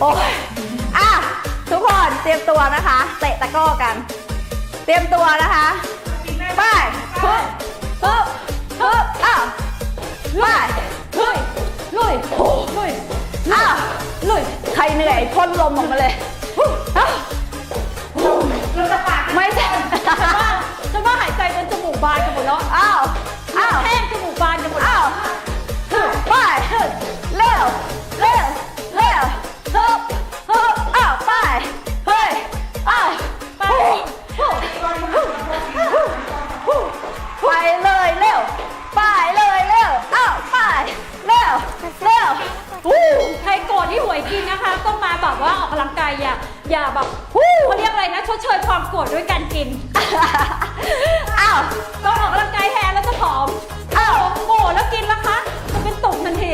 โอ้ยอะทุกคนเตรียมตัวนะคะ เตะตะกร้อกัน เตรียมตัวนะคะไปฮึบฮึบฮึบอ้าวไปลุยลุยโอ้ลุยอ้าวลุยใครเหนื่อยพ่นลมออกมาเลยอ้าวเราจะปากไม่ใช่ฉันว่าหายใจจนจมูกบานกันหมดแล้วอ้าว เร็ววู้ใครโกรธที่หวยกินนะคะ ต้องมาแบบว่าออกกำลังกายอย่าอย่าแบบวู้เขาเรียกอะไรนะชดเชยความโกรธด้วยการกิน อ้าวต้องออกกำลังกายแทนแล้วจะผอมอ้าวโอ้โหแล้วกินแล้วคะจะเป็นตุ่มทันที